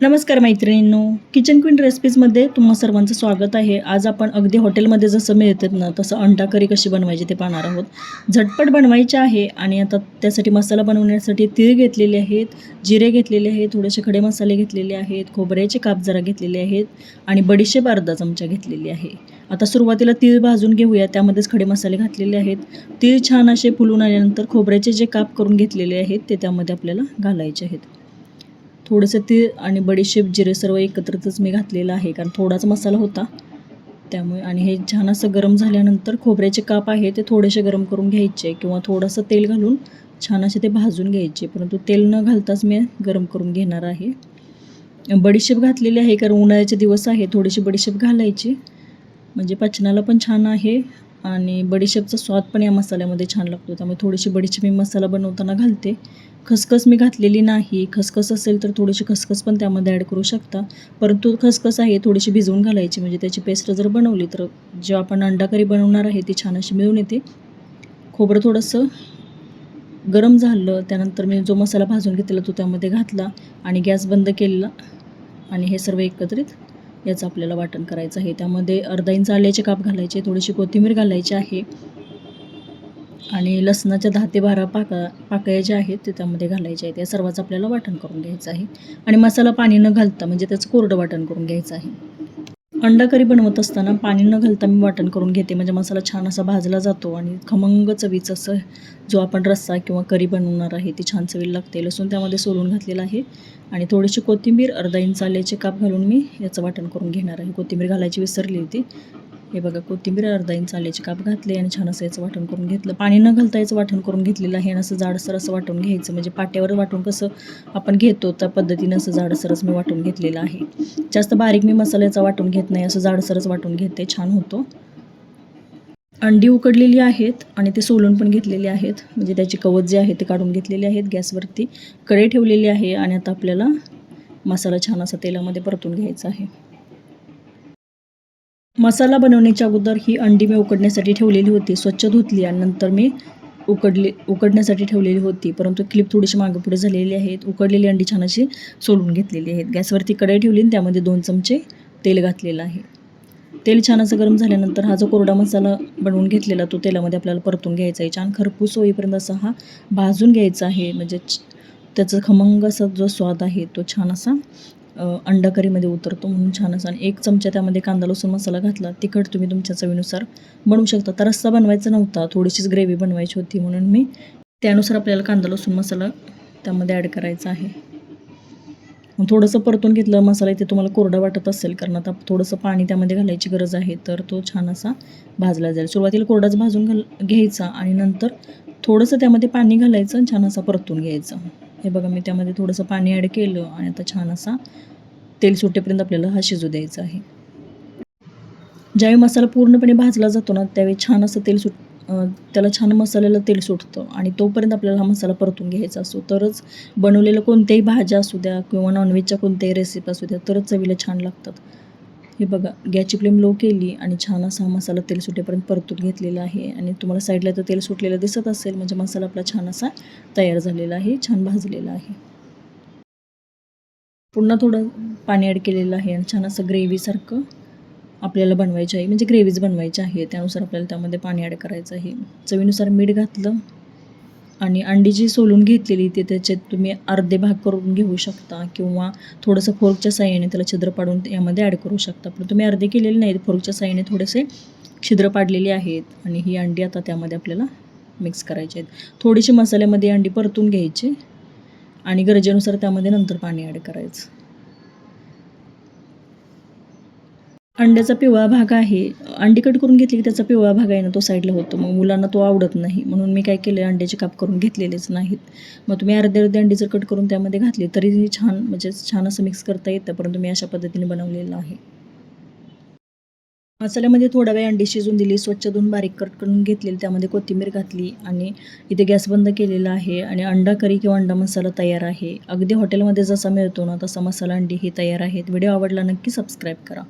नमस्कार मैत्रिणींनो kitchen queen रेसिपीजमध्ये तुम्हा सर्वांचं स्वागत आहे. आज आपण अगदी हॉटेलमध्ये जसं मिळतात ना तसं अंडा करी कशी बनवायची ते पाहणार आहोत. झटपट बनवायचे आहे आणि आता त्यासाठी मसाला बनवण्यासाठी तीळ घेतलेले आहेत जिरे घेतलेले आहेत थोडेसे खडे मसाले घेतलेले आहेत खोबऱ्याचे काप जरा घेतलेले आहेत आणि बडीशेप अर्धा चमचा घेतलेली आहे. आता सुरुवातीला तीळ भाजून घेऊया त्यामध्येच खडे मसाले घातलेले आहेत. तीळ छान असे फुलून आल्यानंतर खोबऱ्याचे जे काप करून घेतलेले आहेत ते त्यामध्ये आपल्याला घालायचे आहेत. थोडंसं तीळ आणि बडीशेप जिरे सर्व एकत्रच मी घातलेलं आहे कारण थोडाच मसाला होता. त्यामुळे आणि हे छान असं गरम झाल्यानंतर खोबऱ्याचे काप आहे ते थोडेसे गरम करून घ्यायचे किंवा थोडंसं तेल घालून छान असे ते भाजून घ्यायचे परंतु तेल न घालताच मी गरम करून घेणार आहे. बडीशेप घातलेली आहे कारण उन्हाळ्याचे दिवस आहे थोडीशी बडीशेप घालायची. म्हणजे पचनाला पण छान आहे आणि बडीशेपचा स्वाद पण या मसाल्यामध्ये छान लागतो. त्यामुळे थोडीशी बडीशेप मी मसाला बनवताना घालते. खसखस मी घातलेली नाही. खसखस असेल तर थोडीशी खसखस पण त्यामध्ये ॲड करू शकता. परंतु खसखस आहे थोडीशी भिजवून घालायची. म्हणजे त्याची पेस्ट जर बनवली तर जेव्हा आपण अंडा करी बनवणार आहे ती छान अशी मिळून येते. खोबरं थोडंसं गरम झालं त्यानंतर मी जो मसाला भाजून घेतलेला तो त्यामध्ये घातला आणि गॅस बंद केलेला आणि हे सर्व एकत्रित याचं आपल्याला वाटण करायचं आहे. त्यामध्ये अर्धा इंच आल्याचे काप घालायचे थोडीशी कोथिंबीर घालायची आहे. आणि लसणाच्या दहा ते बारा पाका पाकळ्या ज्या आहेत ते त्यामध्ये घालायच्या आहेत. या सर्वांचं आपल्याला वाटण करून घ्यायचं आहे. आणि मसाला पाणी न घालता म्हणजे त्याचं कोरडं वाटण करून घ्यायचं आहे. अंडा करी बनवत असताना पाणी न घालता मी वाटण करून घेते. म्हणजे मसाला छान असा भाजला जातो आणि खमंग चवीचं असं जो आपण रस्सा किंवा करी बनवणार आहे ती छान चवीला लागते. लसूण त्यामध्ये सोलून घातलेला आहे आणि थोडीशी कोथिंबीर अर्धा इंच आल्याचे काप घालून मी याचं वाटण करून घेणार आहे. कोथिंबीर घालायची विसरली होती. हे बघा कोथिंबीर अर्धा इंच आल्याची काप घातली आणि छान असं याचं वाटण करून घेतलं. पाणी न घालता याचं वाटण करून घेतलेलं आहे आणि असं जाडसर असं वाटून घ्यायचं. म्हणजे पाट्यावर वाटून कसं आपण घेतो त्या पद्धतीनं असं जाडसरच मी वाटून घेतलेलं आहे. जास्त बारीक मी मसाल्याचा वाटून घेत नाही असं जाडसरच वाटून घेते. छान होतो. अंडी उकडलेली आहेत आणि ते सोलून पण घेतलेले आहेत. म्हणजे त्याची कवच जे आहे ते काढून घेतलेले आहेत गॅसवरती. कडे ठेवलेली आहे आणि आता आपल्याला मसाला छान असा तेलामध्ये परतून घ्यायचा आहे. मसाला बनवण्याच्या अगोदर ही अंडी मी उकडण्यासाठी ठेवलेली होती. स्वच्छ धुतली आणि नंतर मी उकडली उकडण्यासाठी ठेवलेली होती. परंतु क्लिप थोडीशी मागं पुढे झालेली आहेत. उकडलेली अंडी छान अशी सोलून घेतलेली आहेत. गॅसवरती कढई ठेवली आणि त्यामध्ये दोन चमचे तेल घातलेलं आहे. तेल छान असं गरम झाल्यानंतर हा जो कोरडा मसाला बनवून घेतलेला तो तेलामध्ये आपल्याला परतून घ्यायचा आहे. छान खरपूस होईपर्यंत असा हा भाजून घ्यायचा आहे. म्हणजे त्याचं खमंग असा जो स्वाद आहे तो छान असा अंडा करीमध्ये उतरतो म्हणून छान असा आणि एक चमचा त्यामध्ये कांदा लसूण मसाला घातला. तिखट तुम्ही तुमच्या चवीनुसार बनवू शकता. तर रस्सा बनवायचा नव्हता. थोडीशीच ग्रेव्ही बनवायची होती म्हणून मी त्यानुसार आपल्याला कांदा लसूण मसाला त्यामध्ये ॲड करायचा आहे. थोडंसं परतून घेतलं मसाला इथे तुम्हाला कोरडा वाटत असेल कारण आता थोडंसं पाणी त्यामध्ये घालायची गरज आहे तर तो छान असा भाजला जाईल. सुरुवातीला कोरडाच भाजून घाल घ्यायचा आणि नंतर थोडंसं त्यामध्ये पाणी घालायचं आणि छान असा परतून घ्यायचं. हे बघा मी त्यामध्ये थोडंसं पाणी ॲड केलं आणि आता छान असा तेल सुटेपर्यंत आपल्याला हा शिजू द्यायचा आहे. ज्यावेळी मसाला पूर्णपणे भाजला जातो ना त्यावेळी छान असं तेल सुट त्याला छान मसाल्याला तेल सुटतं आणि तोपर्यंत आपल्याला हा मसाला परतून घ्यायचा असतो. तरच बनवलेलं कोणत्याही भाज्या असू द्या किंवा नॉनव्हेजच्या कोणत्याही रेसिपी असू द्या तरच चवीला छान लागतात. हे बघा गॅसची फ्लेम लो केली आणि छान असा हा मसाला तेल सुटेपर्यंत परतून घेतलेला आहे. आणि तुम्हाला साईडला तर तेल सुटलेलं दिसत असेल म्हणजे मसाला आपला छान असा तयार झालेला आहे छान भाजलेला आहे. पुन्हा थोडं पाणी ॲड केलेलं आहे आणि छान असं ग्रेव्हीसारखं आपल्याला बनवायचं आहे म्हणजे ग्रेव्हीज बनवायची आहे त्यानुसार आपल्याला त्यामध्ये पाणी ॲड करायचं आहे. चवीनुसार मीठ घातलं आणि अंडी जी सोलून घेतलेली ते त्याच्यात तुम्ही अर्धे भाग करून घेऊ शकता किंवा थोडंसं फोर्कच्या साह्याने त्याला छिद्र पाडून यामध्ये ॲड करू शकता. पण तुम्ही अर्धे केलेले नाहीत फोर्कच्या साह्याने थोडेसे छिद्र पाडलेले आहेत आणि ही अंडी आता त्यामध्ये आपल्याला मिक्स करायची आहेत. थोडीशी मसाल्यामध्ये अंडी परतून घ्यायची आणि गरजेनुसार त्यामध्ये नंतर पाणी ॲड करायचं. अंड्याचा पिवळा भाग आहे. अंडी कट करून घेतली की त्याचा पिवळा भाग आहे ना तो साईडला होतो. मग मुलांना तो आवडत नाही. म्हणून मी काय केलं अंड्याचे काप करून घेतलेलेच नाहीत. मग तुम्ही अर्धे अर्धे अंडी जर कट करून त्यामध्ये घातली तरी छान म्हणजे छान असं मिक्स करता येतं. परंतु मी अशा पद्धतीने बनवलेलं आहे. मसाल्यामध्ये थोडा वेळ अंडी शिजून दिली स्वच्छ धुवून बारीक कट करून घेतलेली त्यामध्ये कोथिंबीर घातली आणि इथे गॅस बंद केलेला आहे आणि अंडा करी किंवा अंडा मसाला तयार आहे. अगदी हॉटेलमध्ये जसा मिळतो ना तसा मसाला अंडी ही तयार आहेत. व्हिडिओ आवडला नक्की सबस्क्राईब करा.